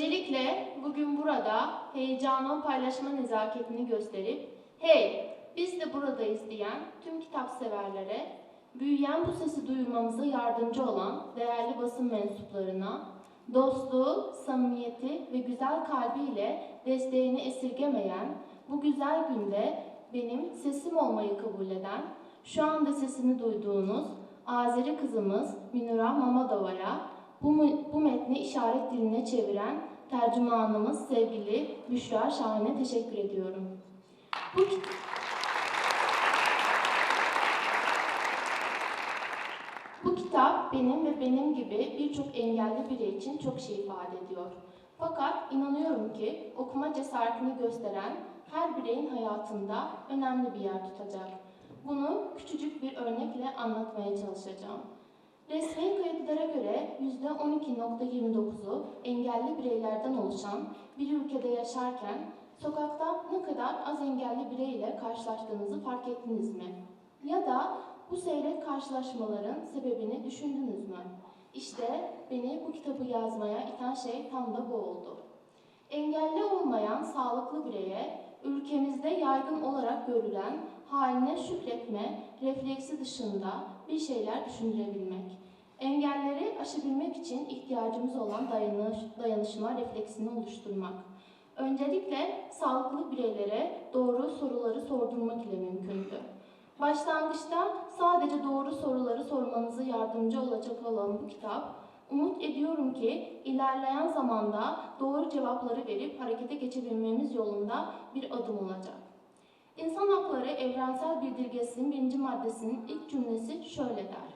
Öncelikle bugün burada heyecanı paylaşma nezaketini gösterip hey biz de buradayız diyen tüm kitap severlere, büyüyen bu sesi duyurmamıza yardımcı olan değerli basın mensuplarına, dostluğu, samimiyeti ve güzel kalbiyle desteğini esirgemeyen bu güzel günde benim sesim olmayı kabul eden, şu anda sesini duyduğunuz Azeri kızımız Minura Mamadova'ya bu, bu metni işaret diline çeviren tercümanımız sevgili Büşra Şahin'e teşekkür ediyorum. Bu, bu kitap benim ve benim gibi birçok engelli birey için çok şey ifade ediyor. Fakat inanıyorum ki okuma cesaretini gösteren her bireyin hayatında önemli bir yer tutacak. Bunu küçücük bir örnekle anlatmaya çalışacağım. Resmi kayıtlara göre %12.29'u engelli bireylerden oluşan bir ülkede yaşarken sokakta ne kadar az engelli bireyle karşılaştığınızı fark ettiniz mi? Ya da bu seyrek karşılaşmaların sebebini düşündünüz mü? İşte beni bu kitabı yazmaya iten şey tam da bu oldu. Engelli olmayan sağlıklı bireye ülkemizde yaygın olarak görülen haline şükretme refleksi dışında bir şeyler düşündürebilmek. Engelleri aşabilmek için ihtiyacımız olan dayanış, dayanışma refleksini oluşturmak. Öncelikle sağlıklı bireylere doğru soruları sordurmak ile mümkündü. Başlangıçta sadece doğru soruları sormanızı yardımcı olacak olan bu kitap, umut ediyorum ki ilerleyen zamanda doğru cevapları verip harekete geçebilmemiz yolunda bir adım olacak. İnsan Hakları Evrensel Bildirgesi'nin birinci maddesinin ilk cümlesi şöyle der.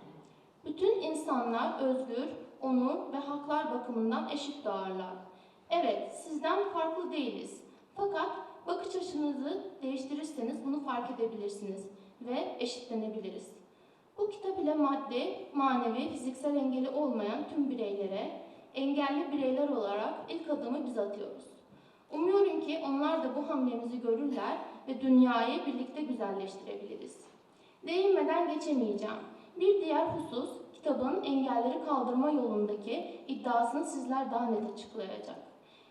Bütün insanlar özgür, onur ve haklar bakımından eşit doğarlar. Evet, sizden farklı değiliz. Fakat bakış açınızı değiştirirseniz bunu fark edebilirsiniz ve eşitlenebiliriz. Bu kitap ile maddi, manevi, fiziksel engeli olmayan tüm bireylere, engelli bireyler olarak ilk adımı biz atıyoruz. Umuyorum ki onlar da bu hamlemizi görürler ve dünyayı birlikte güzelleştirebiliriz. Değinmeden geçemeyeceğim. Bir diğer husus, kitabın engelleri kaldırma yolundaki iddiasını sizler daha net açıklayacak.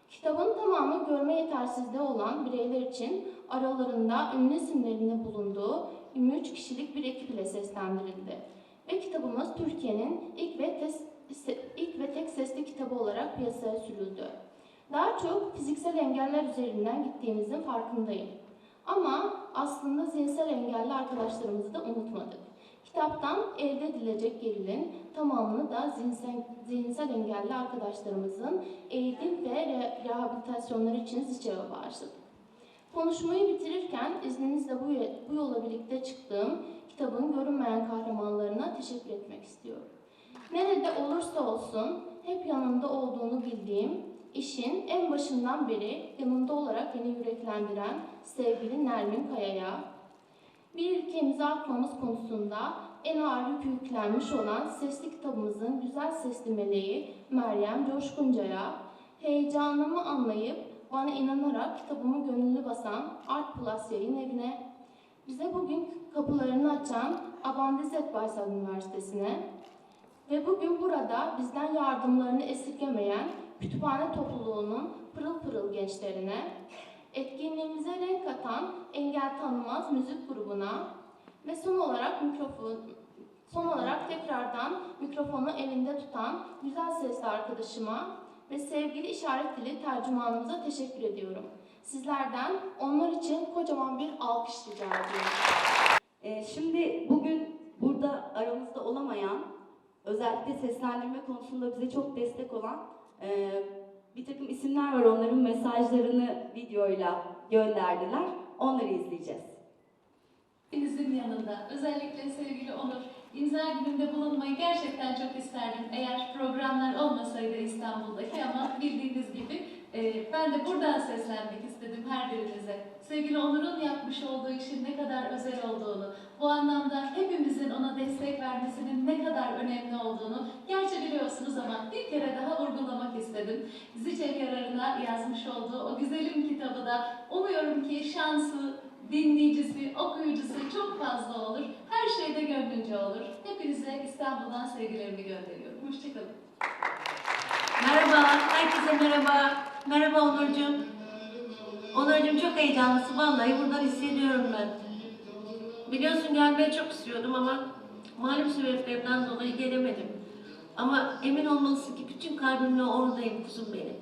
Kitabın tamamı görme yetersizliği olan bireyler için aralarında ünlü isimlerinin bulunduğu 23 kişilik bir ekip ile seslendirildi. Ve kitabımız Türkiye'nin ilk ve, tes- ilk ve tek sesli kitabı olarak piyasaya sürüldü. Daha çok fiziksel engeller üzerinden gittiğimizin farkındayım. Ama aslında zihinsel engelli arkadaşlarımızı da unutmadık. Kitaptan elde edilecek gerilim tamamını da zihinsel, zihinsel engelli arkadaşlarımızın eğitim ve re- rehabilitasyonları için ZİÇEV'e bağışladık. Konuşmayı bitirirken izninizle bu, bu yola birlikte çıktığım kitabın görünmeyen kahramanlarına teşekkür etmek istiyorum. Nerede olursa olsun hep yanında olduğunu bildiğim, işin en başından beri yanında olarak beni yüreklendiren sevgili Nermin Kaya'ya, bir ülke atmamız konusunda en ağır yük yüklenmiş olan sesli kitabımızın güzel sesli meleği Meryem Coşkunca'ya, heyecanımı anlayıp bana inanarak kitabımı gönüllü basan Art Plus yayın evine, bize bugün kapılarını açan Abandizet Baysal Üniversitesi'ne ve bugün burada bizden yardımlarını esirgemeyen kütüphane topluluğunun pırıl pırıl gençlerine, etkinliğimize renk katan Engel Tanımaz müzik grubuna ve son olarak mikrofon son olarak tekrardan mikrofonu elinde tutan güzel sesli arkadaşıma ve sevgili işaret dili tercümanımıza teşekkür ediyorum. Sizlerden onlar için kocaman bir alkış rica ediyorum. Ee, şimdi bugün burada aramızda olamayan, özellikle seslendirme konusunda bize çok destek olan e, bir takım isimler var. Onların mesajlarını videoyla gönderdiler. Onları izleyeceğiz. Hepinizin yanında, özellikle sevgili Onur, imza gününde bulunmayı gerçekten çok isterdim. Eğer programlar olmasaydı İstanbul'daki ama bildiğiniz gibi e, ben de buradan seslenmek istedim her birinize. Sevgili Onur'un yapmış olduğu işin ne kadar özel olduğunu, bu anlamda hepimizin ona destek vermesinin ne kadar önemli olduğunu gerçi biliyorsunuz ama bir kere daha vurgulamak istedim. Ziçek yararına yazmış olduğu o güzelim kitabı da umuyorum ki şansı, dinleyicisi, okuyucusu çok fazla olur. Her şeyde gönlünce olur. Hepinize İstanbul'dan sevgilerimi gönderiyorum. Hoşçakalın. Merhaba, herkese merhaba. Merhaba Onurcuğum. Onurcuğum çok heyecanlısı. Vallahi buradan hissediyorum ben. Biliyorsun gelmeyi çok istiyordum ama malum sebeplerden dolayı gelemedim. Ama emin olmalısın ki bütün kalbimle oradayım kuzum benim.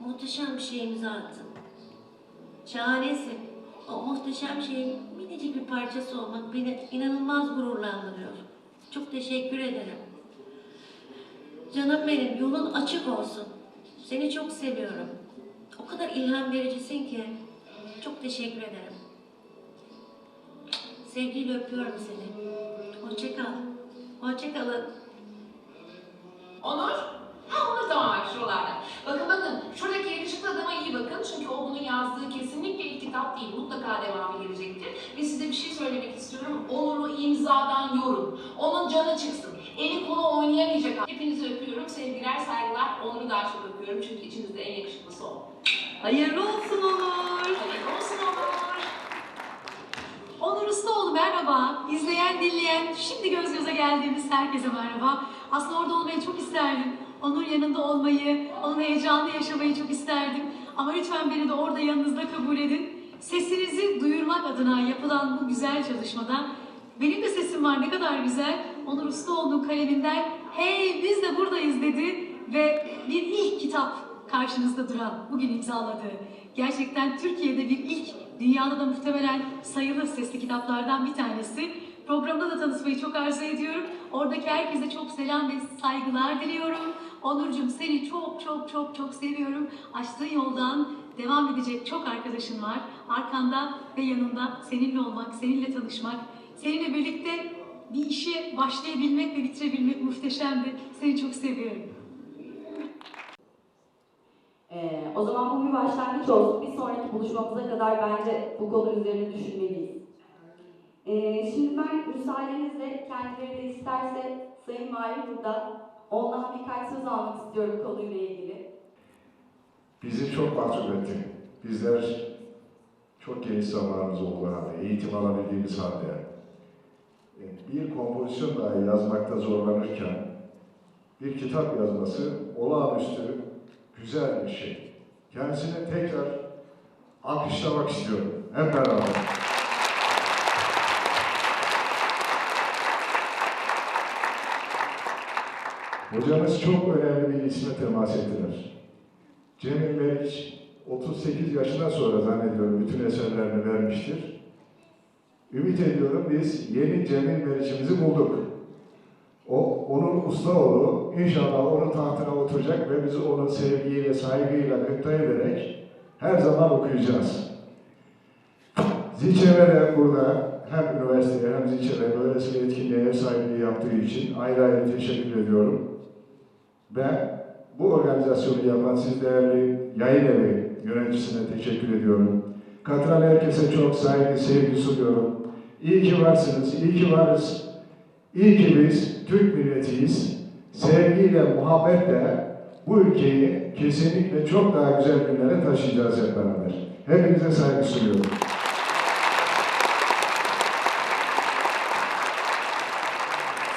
Muhteşem bir şey imza attın. Şahanesin. O muhteşem şeyin minicik bir parçası olmak beni inanılmaz gururlandırıyor. Çok teşekkür ederim. Canım benim, yolun açık olsun. Seni çok seviyorum. O kadar ilham vericisin ki. Çok teşekkür ederim. Sevgiyle öpüyorum seni. Hoşça kal. Hoşça kalın. Onur? Ha Onur tamam bak şuralarda. Bakın bakın şuradaki yakışıklı adama iyi bakın. Çünkü o bunun yazdığı kesinlikle ilk kitap değil. Mutlaka devamı gelecektir. Ve size bir şey söylemek istiyorum. Onur'u imzadan yorun. Onun canı çıksın. Hepinizi öpüyorum. Sevgiler, saygılar. Onur'u daha çok öpüyorum. Çünkü içinizde en yakışıklısı o. Hayırlı olsun Onur. Hayırlı olsun Onur. Onur Ustaoğlu merhaba. İzleyen, dinleyen, şimdi göz göze geldiğimiz herkese merhaba. Aslında orada olmayı çok isterdim. Onur yanında olmayı, onun heyecanını yaşamayı çok isterdim. Ama lütfen beni de orada yanınızda kabul edin. Sesinizi duyurmak adına yapılan bu güzel çalışmada benim de sesim var ne kadar güzel. Onur Ustaoğlu'nun kaleminden hey biz de buradayız dedi ve bir ilk kitap karşınızda duran, bugün imzaladığı, gerçekten Türkiye'de bir ilk, dünyada da muhtemelen sayılı sesli kitaplardan bir tanesi. Programda da tanışmayı çok arzu ediyorum. Oradaki herkese çok selam ve saygılar diliyorum. Onurcuğum seni çok çok çok çok seviyorum. Açtığın yoldan devam edecek çok arkadaşın var. Arkanda ve yanında seninle olmak, seninle tanışmak, seninle birlikte bir işe başlayabilmek ve bitirebilmek muhteşemdi. Seni çok seviyorum. Ee, o zaman bu bir başlangıç olsun. Bir sonraki buluşmamıza kadar bence bu konu üzerine düşünmeliyiz. Ee, şimdi ben müsaadenizle kendileri de isterse Sayın Valim burada ondan birkaç söz almak istiyorum konuyla ilgili. Bizi çok mahcup etti. Bizler çok geniş zamanımız olduğu halde, eğitim alabildiğimiz halde, bir kompozisyon dahi yazmakta zorlanırken bir kitap yazması olağanüstü güzel bir şey. Kendisine tekrar alkışlamak istiyorum. Hep beraber. Hocamız çok önemli bir isme temas ettiler. Cemil Meriç 38 yaşından sonra zannediyorum bütün eserlerini vermiştir. Ümit ediyorum biz yeni Cemil Meriç'imizi bulduk. O, onun Ustaoğlu inşallah onun tahtına oturacak ve biz onu sevgiyle, saygıyla gıpta ederek her zaman okuyacağız. Ziçev'e de burada hem üniversiteye hem Ziçev'e böylesine etkinliğe ev sahipliği yaptığı için ayrı ayrı teşekkür ediyorum. Ve bu organizasyonu yapan siz değerli yayın evi yöneticisine teşekkür ediyorum. Katılan herkese çok saygı, sevgi sunuyorum. İyi ki varsınız, iyi ki varız. İyi ki biz Türk milletiyiz. Sevgiyle, muhabbetle bu ülkeyi kesinlikle çok daha güzel günlere taşıyacağız hep beraber. Hepinize saygı sunuyorum.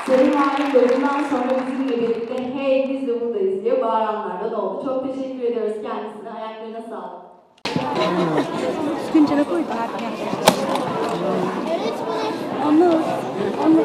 Sayın Valim de bundan sonra bizimle birlikte hey biz de buradayız diye bağıranlardan oldu. Çok teşekkür ediyoruz kendisine. Ayaklarına sağlık. Güncele koy da Onu, onu Onlar